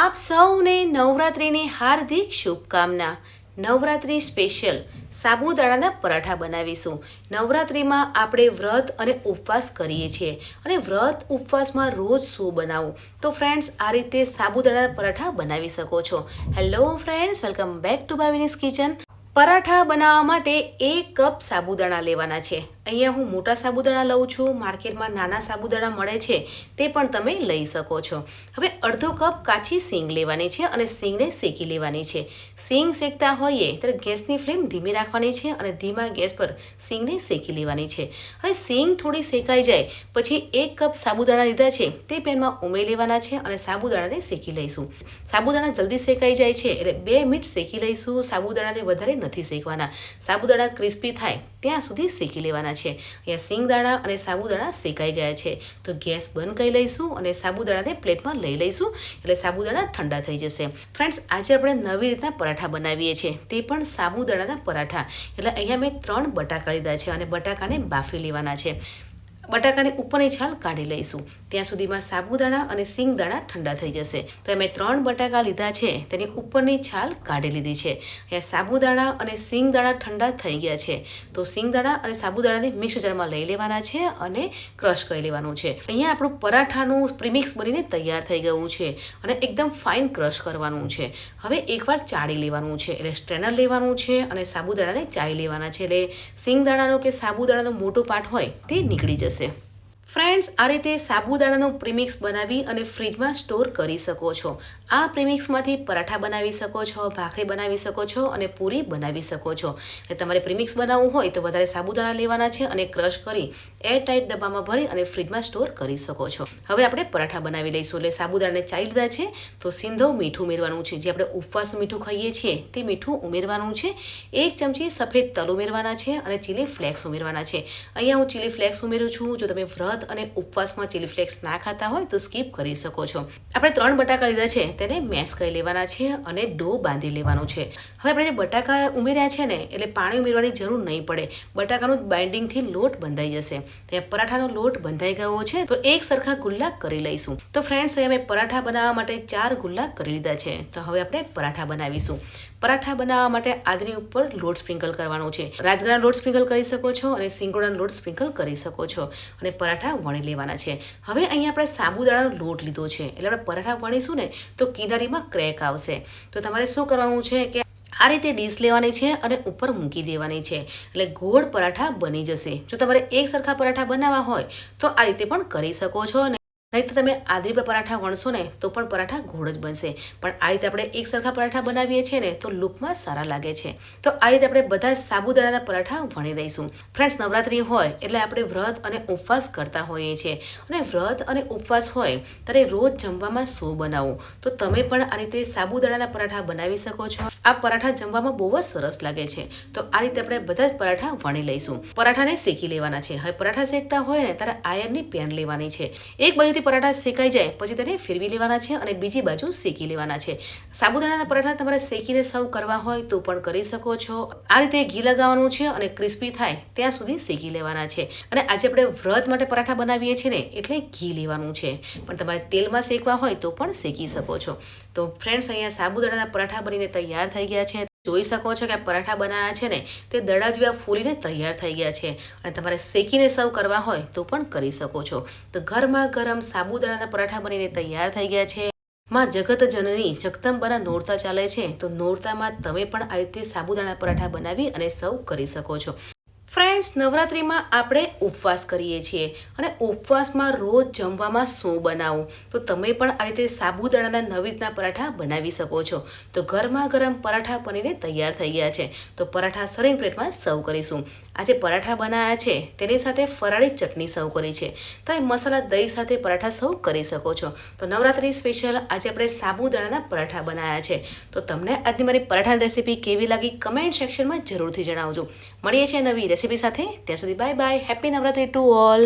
આપ સૌને નવરાત્રિની હાર્દિક શુભકામના. નવરાત્રિ સ્પેશિયલ સાબુદાણાના પરાઠા બનાવીશું. નવરાત્રિમાં આપણે વ્રત અને ઉપવાસ કરીએ છીએ અને વ્રત ઉપવાસમાં રોજ શું બનાવવું તો ફ્રેન્ડ્સ આ રીતે સાબુદાણાના પરાઠા બનાવી શકો છો. Hello friends welcome back to Bhavini's kitchen paratha બનાવવા માટે એક કપ સાબુદાણા લેવાના છે. અહીંયા હું મોટા સાબુદાણા લઉં છું, માર્કેટમાં નાના સાબુદાણા મળે છે, તે પણ તમે લઈ શકો છો. હવે અડધો કપ કાચી સિંગ લેવાની છે અને સિંગને શેકી લેવાની છે. સિંગ શેકતા હોઈએ ત્યારે ગેસની ફ્લેમ ધીમી રાખવાની છે અને ધીમા ગેસ પર સિંગને શેકી લેવાની છે. હવે સિંગ થોડી શેકાઈ જાય, પછી એક કપ સાબુદાણા લીધા છે, તે પેનમાં ઉમેરી લેવાના છે અને સાબુદાણાને શેકી લઈશું. સાબુદાણા જલ્દી શેકાઈ જાય છે એટલે બે મિનિટ શેકી લઈશું, સાબુદાણાને વધારે નથી શેકવાના. સાબુદાણા ક્રિસ્પી થાય, ત્યાં સુધી શેકી લેવાના છે. અહીંયા સિંગદાણા અને સાબુદાણા શેકાઈ ગયા છે. તો ગેસ બંધ કરી લઈશું અને સાબુદાણાને પ્લેટમાં લઈ લઈશું. એટલે સાબુદાણા ઠંડા થઈ જશે. ફ્રેન્ડ્સ, આજે આપણે નવી રીતના પરાઠા બનાવીએ છીએ. તે પણ સાબુદાણાના પરાઠા. એટલે અહીંયા મેં ત્રણ બટાકા લીધા છે અને બટાકાને બાફી લેવાના છે. બટાકાની ઉપરની છાલ કાઢી લઈશું. ત્યાં સુધીમાં સાબુદાણા અને સિંગદાણા ઠંડા થઈ જશે. તો મેં ત્રણ બટાકા લીધા છે. તેની ઉપરની છાલ કાઢી લીધી છે. અહીંયા સાબુદાણા અને સિંગદાણા ઠંડા થઈ ગયા છે. તો સિંગદાણા અને સાબુદાણાને મિક્સ જારમાં લઈ લેવાના છે અને ક્રશ કરી લેવાનું છે. અહીંયા આપણું પરાઠાનું પ્રીમિક્સ બનીને તૈયાર થઈ ગયું છે અને એકદમ ફાઇન ક્રશ કરવાનું છે. હવે એકવાર ચાળી લેવાનું છે. એટલે સ્ટ્રેનર લેવાનું છે અને સાબુદાણાને ચાળી લેવાના છે. એટલે સિંગદાણાનો કે સાબુદાણાનો મોટો પાર્ટ હોય તે નીકળી જશે. процессы. ફ્રેન્ડ્સ, આ રીતે સાબુદાણાનું પ્રીમિક્સ બનાવી અને ફ્રીજમાં સ્ટોર કરી શકો છો. આ પ્રીમિક્સમાંથી પરાઠા બનાવી શકો છો, ભાખરી બનાવી શકો છો અને પૂરી બનાવી શકો છો. એટલે તમારે પ્રીમિક્સ બનાવવું હોય તો વધારે સાબુદાણા લેવાના છે અને ક્રશ કરી એરટાઇટ ડબ્બામાં ભરી અને ફ્રીજમાં સ્ટોર કરી શકો છો. હવે આપણે પરાઠા બનાવી લઈશું. એટલે સાબુદાણાને ચાઈ લીધા છે, તો સિંધો મીઠું ઉમેરવાનું છે. જે આપણે ઉપવાસનું મીઠું ખાઈએ છીએ, તે મીઠું ઉમેરવાનું છે. એક ચમચી સફેદ તલ ઉમેરવાના છે અને ચીલી ફ્લેક્સ ઉમેરવાના છે. અહીંયા હું ચીલી ફ્લેક્સ ઉમેરું છું. જો તમે વ્રત અને ઉપવાસમાં ચીલી ફ્લેક્સ ના ખાતા હોય તો સ્કીપ કરી શકો છો. આપણે ત્રણ બટાકા લીધા છે, તેને મેશ કરી લેવાના છે અને ડો બાંધી લેવાનું છે. હવે આપણે જે બટાકા ઉમેર્યા છે ને, એટલે પાણી ઉમેરવાની જરૂર નહીં પડે. બટાકાનું બાઇન્ડિંગથી લોટ બંધાઈ જશે. ત્યાં પરાઠાનો લોટ બંધાઈ ગયો છે, તો એક સરખા ગુલ્લા કરી લઈશું. તો ફ્રેન્ડ્સ અમે પરાઠા બનાવવા માટે ચાર ગુલ્લા કરી લીધા છે. તો હવે આપણે પરાઠા બનાવીશું. પરાઠા બનાવવા માટે આદરી ઉપર લોટ સ્પ્રિંકલ કરવાનો છે. રાજગરાના લોટ સ્પ્રિંકલ કરી શકો છો અને સિંગોડાનો લોટ સ્પ્રિંકલ કરી શકો છો અને પરાઠા વણી લેવાના છે. હવે અહીંયા આપણે સાબુદાણાનો લોટ લીધો છે. એટલે આપણે પરાઠા વણીશું ને તો કિનારીમાં ક્રેક આવશે. તો તમારે શું કરવાનું છે કે આ રીતે ડીશ લેવાની છે અને ઉપર મૂકી દેવાની છે. એટલે ગોળ પરાઠા બની જશે. જો તમારે એક સરખા પરાઠા બનાવવા હોય તો આ રીતે પણ કરી શકો છો અને નહીં તો તમે આદરી પર પરાઠા વણશો ને, તો પણ પરાઠા ગોળ જ બનશે. પણ આ રીતે આપણે એક સરખા પરાઠા બનાવીએ છીએ ને, તો લુકમાં સારા લાગે છે. તો આ રીતે આપણે બધા સાબુદાણાના પરાઠા વણી લઈશું. ફ્રેન્ડ્સ, નવરાત્રી હોય એટલે આપણે વ્રત અને ઉપવાસ કરતા હોઈએ છીએ. અને વ્રત અને ઉપવાસ હોય ત્યારે રોજ જમવામાં શું બનાવવું? તો તમે પણ આ રીતે સાબુદાણાના પરાઠા બનાવી શકો છો. આ પરાઠા જમવામાં બહુ જ સરસ લાગે છે. તો આ રીતે આપણે બધા જ પરાઠા વણી લઈશું. પરાઠાને શેકી લેવાના છે. હવે પરાઠા શેકતા હોય ને, ત્યારે આયરની પેન લેવાની છે. એક બાજુથી પરાઠા શેકાઈ જાય, પછી તેને ફેરવી લેવાના છે અને બીજી બાજુ શેકી લેવાના છે. સાબુદાણાના પરાઠા તમારે શેકીને સર્વ કરવા હોય તો પણ કરી શકો છો. આ રીતે ઘી લગાવવાનું છે અને ક્રિસ્પી થાય ત્યાં સુધી શેકી લેવાના છે. અને આજે આપણે વ્રત માટે પરાઠા બનાવીએ છીએ ને, એટલે ઘી લેવાનું છે. પણ તમારે તેલમાં શેકવા હોય તો પણ શેકી શકો છો. તો ફ્રેન્ડ્સ અહીંયા સાબુદાણાના પરાઠા બનીને તૈયાર થઈ ગયા છે. જોઈ શકો છો કે આ પરાઠા બનાવ્યા છે ને, તે દડા જેવા ફૂલીને તૈયાર થઈ ગયા છે. અને તમારે શેકીને સર્વ કરવા હોય તો પણ કરી શકો છો. તો ઘરમાં ગરમ સાબુદાણાના પરાઠા બનીને તૈયાર થઈ ગયા છે. માં જગત જનની જગદંબાના નોરતા ચાલે છે. તો નોરતામાં તમે પણ આ રીતે સાબુદાણા પરાઠા બનાવી અને સર્વ કરી શકો છો. ફ્રેન્ડ્સ નવરાત્રિમાં આપણે ઉપવાસ કરીએ છીએ અને ઉપવાસમાં રોજ જમવામાં શું બનાવવું તો તમે પણ આ રીતે સાબુદાણાના નવી રીતના પરાઠા બનાવી શકો છો. તો ગરમા ગરમ પરાઠા પનીરને તૈયાર થઈ ગયા છે. તો પરાઠા સરિંગ પ્લેટમાં સર્વ કરીશું. આજે પરાઠા બનાવ્યા છે. તેની સાથે ફરાળી ચટણી સર્વ કરી છે. તમે મસાલા દહીં સાથે પરાઠા સર્વ કરી શકો છો. તો નવરાત્રિ સ્પેશિયલ આજે આપણે સાબુદાણાના પરાઠા બનાવ્યા છે. તો તમને આજની મારી પરાઠાની રેસીપી કેવી લાગી કમેન્ટ સેક્શનમાં જરૂરથી જણાવજો. મળીએ છીએ નવી રેસીપી સાથે ત્યાં સુધી bye bye happy Navratri to all